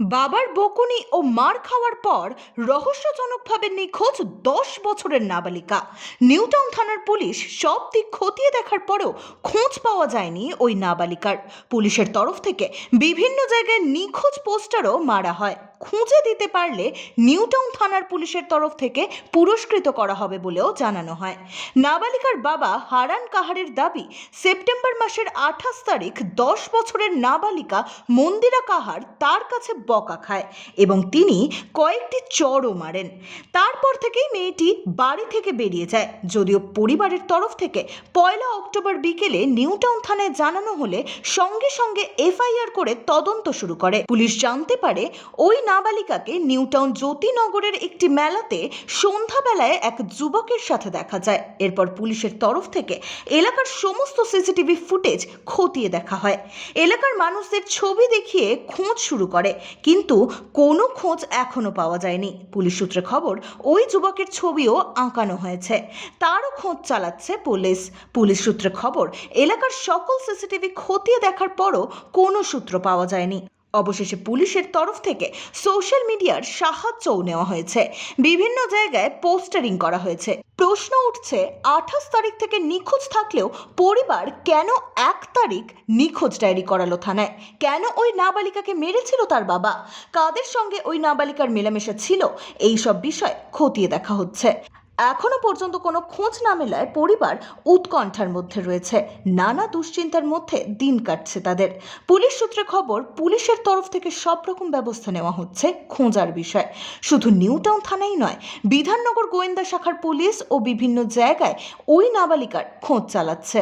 বাবার বকুনি ও মার খাওয়ার পর রহস্যজনকভাবে নিখোঁজ দশ বছরের নাবালিকা। নিউটাউন থানার পুলিশ সব দিক খতিয়ে দেখার পরেও খোঁজ পাওয়া যায়নি ওই নাবালিকার। পুলিশের তরফ থেকে বিভিন্ন জায়গায় নিখোঁজ পোস্টারও মারা হয়। খুঁজে দিতে পারলে নিউটাউন থানার পুলিশের তরফ থেকে পুরস্কৃত করা হবে বলেও জানানো হয়। নাবালিকার বাবা হারান কাহারের দাবি, সেপ্টেম্বর মাসের আঠাশ তারিখ দশ বছরের নাবালিকা মন্দিরা কাহার তার কাছে বকা খায় এবং তিনি কয়েকটি চড়ও মারেন। তারপর থেকেই মেয়েটি বাড়ি থেকে বেরিয়ে যায়। যদিও পরিবারের তরফ থেকে পয়লা অক্টোবর বিকেলে নিউটাউন থানায় জানানো হলে সঙ্গে সঙ্গে এফআইআর করে তদন্ত শুরু করে। পুলিশ জানতে পারে ওই নাবালিকাকে নিউটাউন জ্যোতিনগরের একটি মেলাতে সন্ধ্যাবেলায় এক যুবকের সাথে দেখা যায়। এরপর পুলিশের তরফ থেকে এলাকার সমস্ত সিসিটিভি ফুটেজ খতিয়ে দেখা হয়। এলাকার মানুষদের ছবি দেখিয়ে খোঁজ শুরু করে, কিন্তু কোনো খোঁজ এখনও পাওয়া যায়নি। পুলিশ সূত্রে খবর, ওই যুবকের ছবিও আঁকানো হয়েছে। তারও খোঁজ চালাচ্ছে পুলিশ। পুলিশ সূত্রে খবর, এলাকার সকল সিসিটিভি খতিয়ে দেখার পরও কোনো সূত্র পাওয়া যায়নি। অবশেষে পুলিশের তরফ থেকে সোশ্যাল মিডিয়ার সাহায্যও নেওয়া হয়েছে। বিভিন্ন জায়গায় পোস্টারিং করা হয়েছে। প্রশ্ন উঠছে, আঠাশ তারিখ থেকে নিখোঁজ থাকলেও পরিবার কেন এক তারিখ নিখোঁজ ডায়েরি করালো থানায়? কেন ওই নাবালিকাকে মেরেছিল তার বাবা? কাদের সঙ্গে ওই নাবালিকার মেলামেশা ছিল? এই সব বিষয় খতিয়ে দেখা হচ্ছে। এখনও পর্যন্ত কোনো খোঁজ না মেলায় পরিবার উৎকণ্ঠার মধ্যে রয়েছে। নানা দুশ্চিন্তার মধ্যে দিন কাটছে তাদের। পুলিশ সূত্রে খবর, পুলিশের তরফ থেকে সব রকম ব্যবস্থা নেওয়া হচ্ছে খোঁজার বিষয়। শুধু নিউটাউন থানাই নয়, বিধাননগর গোয়েন্দা শাখার পুলিশ ও বিভিন্ন জায়গায় ওই নাবালিকার খোঁজ চালাচ্ছে।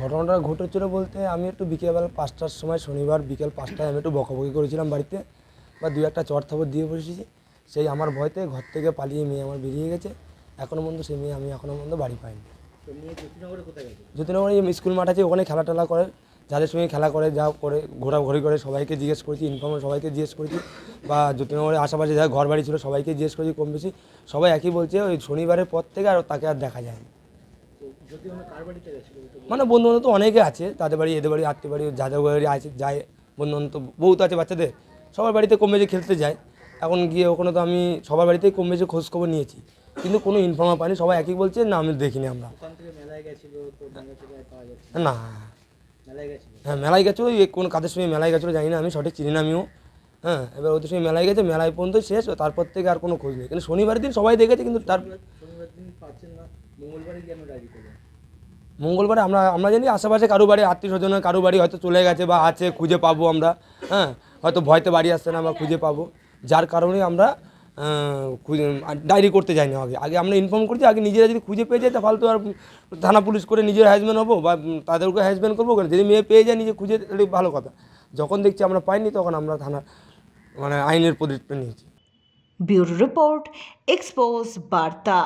ঘটনাটা ঘটেছিল বলতে আমি একটু বিকেলবেলা পাঁচটার সময়, শনিবার বিকেল পাঁচটায় আমি একটু বকাবকি করেছিলাম বাড়িতে, বা দু একটা চট থাপড় দিয়ে বসেছি। সেই আমার ভয়তে ঘর থেকে পালিয়ে মেয়ে আমার বেরিয়ে গেছে। এখনও পর্যন্ত সেই মেয়ে আমি এখনও পর্যন্ত বাড়ি পাইনি। জ্যোতিনগরে এই স্কুল মাঠ আছে ওখানে খেলা টেলা করে যাদের সঙ্গে খেলা করে যা করে ঘোরাঘুরি করে সবাইকে জিজ্ঞেস করেছি ইনফর্ম সবাইকে জিজ্ঞেস করেছি বা জ্যোতিনগরের আশেপাশে যা ঘর বাড়ি ছিল সবাইকে জিজ্ঞেস করেছি কম বেশি। সবাই একই বলছে ওই শনিবারের পর থেকে আর তাকে আর দেখা যায়নি। মানে বন্ধু বান্ধব তো অনেকে আছে তাদের বাড়ি এদের বাড়ি আত্মীয় বাড়ি যাদের বাড়ি আছে যায় বন্ধু বান্ধব বহুত আছে বাচ্চাদের। সবার বাড়িতে কম বেশি খেলতে যায়। এখন গিয়ে ওখানে তো আমি সবার বাড়িতেই কম বেশি খোঁজ খবর নিয়েছি। কিন্তু কোনো ইনফর্ম পাইনি সবাই একই বলছে না আমি দেখিনি আমরা। না? হ্যাঁ মেলায় গেছিল কোন কাদের সঙ্গে মেলায় গেছিল জানি না আমি সঠিক চিনি না আমিও। হ্যাঁ এবার ওদের সঙ্গে মেলায় গেছে মেলায় পর্যন্ত শেষ তারপর থেকে আর কোনো খোঁজ নেই। কিন্তু শনিবার দিন সবাই দেখেছে কিন্তু তার মঙ্গলবারে আমরা আমরা জানি আশেপাশে কারও বাড়ি আত্মীয় স্বজনের কারও বাড়ি হয়তো চলে গেছে বা আছে খুঁজে পাবো আমরা। হ্যাঁ হয়তো ভয়তে বাড়ি আসছে না আমরা খুঁজে পাবো। যার কারণে আমরা ডায়েরি করতে যাইনি আগে। আগে আমরা ইনফর্ম করছি, আগে নিজেরা যদি খুঁজে পেয়ে যায়, তা ফালতু আর থানা পুলিশ করে নিজের হ্যাজব্যান্ড হব বা তাদেরকে হ্যাজব্যান্ড করব কেন? যদি মেয়ে পেয়ে যায়, নিজে খুঁজে ভালো কথা। যখন দেখছি আমরা পাইনি, তখন আমরা থানা মানে আইনের পদক্ষেপ নিয়েছি। ব্যুরো রিপোর্ট, এক্সপোজ বার্তা।